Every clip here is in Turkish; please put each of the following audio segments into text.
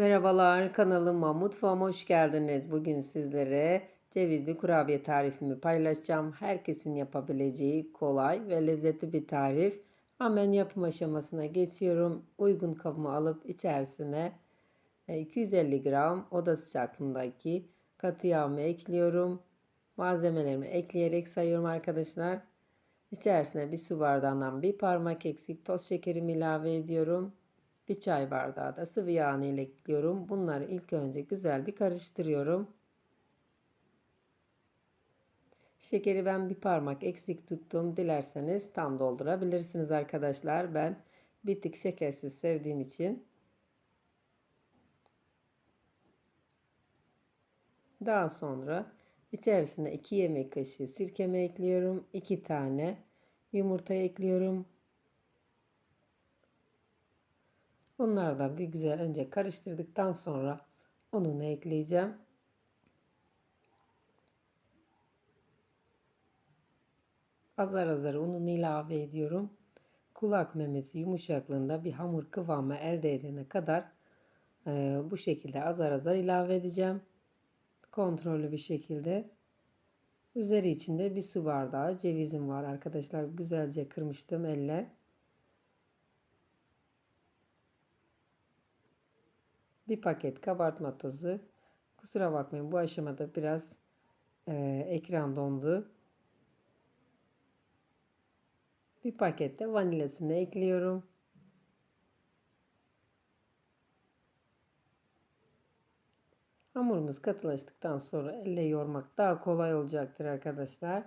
Merhabalar, kanalıma, mutfağıma hoş geldiniz. Bugün sizlere cevizli kurabiye tarifimi paylaşacağım. Herkesin yapabileceği kolay ve lezzetli bir tarif. Hemen yapım aşamasına geçiyorum. Uygun kabımı alıp içerisine e, 250 gram oda sıcaklığındaki katı yağımı ekliyorum. Malzemelerimi ekleyerek sayıyorum arkadaşlar. İçerisine bir su bardağından bir parmak eksik toz şekerimi ilave ediyorum. Bir çay bardağı da sıvı yağını ile ekliyorum. Bunları ilk önce güzel bir karıştırıyorum. Şekeri ben bir parmak eksik tuttum. Dilerseniz tam doldurabilirsiniz arkadaşlar. Ben bir tık şekersiz sevdiğim için daha sonra içerisine 2 yemek kaşığı sirkeme ekliyorum. 2 tane yumurta ekliyorum. Bunları da bir güzel önce karıştırdıktan sonra ununu ekleyeceğim. Azar azar ununu ilave ediyorum. Kulak memesi yumuşaklığında bir hamur kıvamı elde edene kadar e, bu şekilde azar azar ilave edeceğim. Kontrollü bir şekilde. Üzeri içinde bir su bardağı cevizim var arkadaşlar. Güzelce kırmıştım elle. Bir paket kabartma tozu. Kusura bakmayın bu aşamada biraz e, ekran dondu. Bir pakette vanilyasını ekliyorum. Hamurumuz katılaştıktan sonra elle yoğurmak daha kolay olacaktır arkadaşlar.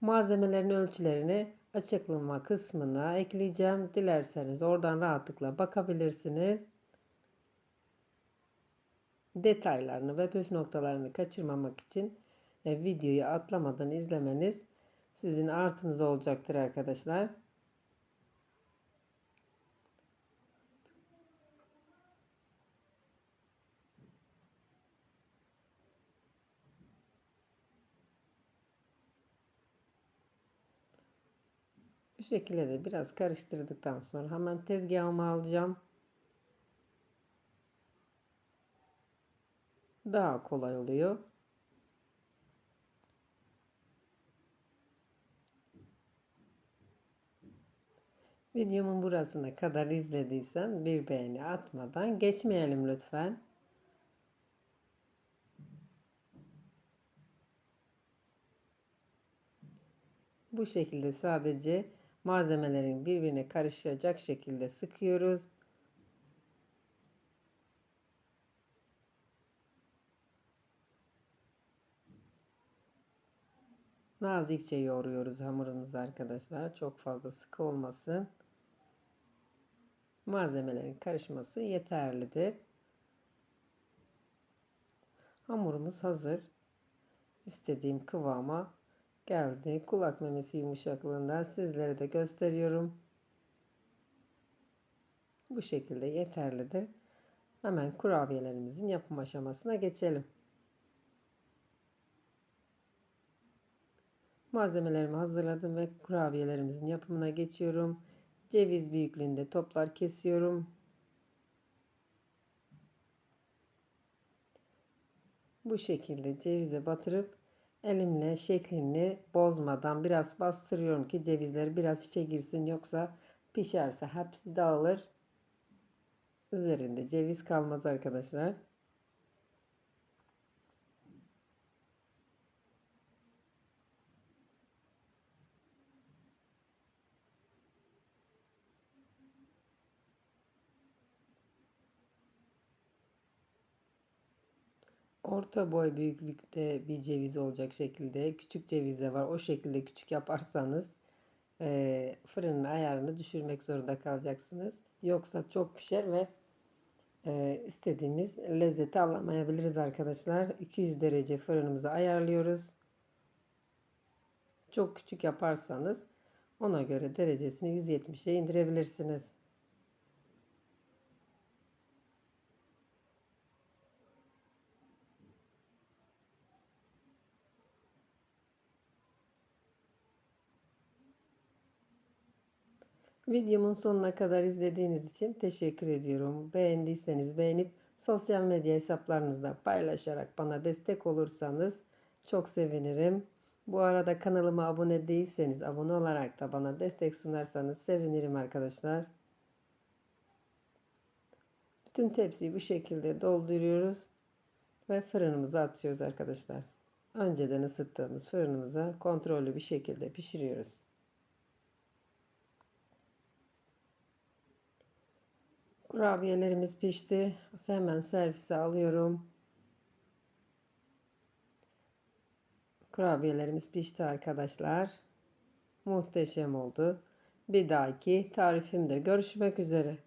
Malzemelerin ölçülerini açıklama kısmına ekleyeceğim. Dilerseniz oradan rahatlıkla bakabilirsiniz. Detaylarını ve püf noktalarını kaçırmamak için e, videoyu atlamadan izlemeniz sizin artınız olacaktır arkadaşlar. Şekilde de biraz karıştırdıktan sonra hemen tezgahıma alacağım. Daha kolay oluyor. Videomun burasına kadar izlediysen bir beğeni atmadan geçmeyelim lütfen. Bu şekilde sadece malzemelerin birbirine karışacak şekilde sıkıyoruz. Nazikçe yoğuruyoruz hamurumuzu arkadaşlar. Çok fazla sıkı olmasın. Malzemelerin karışması yeterlidir. Hamurumuz hazır. İstediğim kıvama geldi. Kulak memesi yumuşaklığında sizlere de gösteriyorum. Bu şekilde yeterlidir. Hemen kurabiyelerimizin yapım aşamasına geçelim. Malzemelerimi hazırladım ve kurabiyelerimizin yapımına geçiyorum. Ceviz büyüklüğünde toplar kesiyorum. Bu şekilde cevize batırıp elimle şeklini bozmadan biraz bastırıyorum ki cevizler biraz içe girsin yoksa pişerse hepsi dağılır. Üzerinde ceviz kalmaz arkadaşlar. Orta boy büyüklükte bir ceviz olacak şekilde küçük ceviz de var. O şekilde küçük yaparsanız e, fırının ayarını düşürmek zorunda kalacaksınız. Yoksa çok pişer ve e, istediğimiz lezzeti alamayabiliriz arkadaşlar. 200 derece fırınımızı ayarlıyoruz. Çok küçük yaparsanız ona göre derecesini 170'e indirebilirsiniz. Videomun sonuna kadar izlediğiniz için teşekkür ediyorum. Beğendiyseniz beğenip sosyal medya hesaplarınızda paylaşarak bana destek olursanız çok sevinirim. Bu arada kanalıma abone değilseniz abone olarak da bana destek sunarsanız sevinirim arkadaşlar. Bütün tepsiyi bu şekilde dolduruyoruz ve fırınımıza atıyoruz arkadaşlar. Önceden ısıttığımız fırınımıza kontrollü bir şekilde pişiriyoruz. Kurabiyelerimiz pişti. Hemen servise alıyorum. Kurabiyelerimiz pişti arkadaşlar. Muhteşem oldu. Bir dahaki tarifimde görüşmek üzere.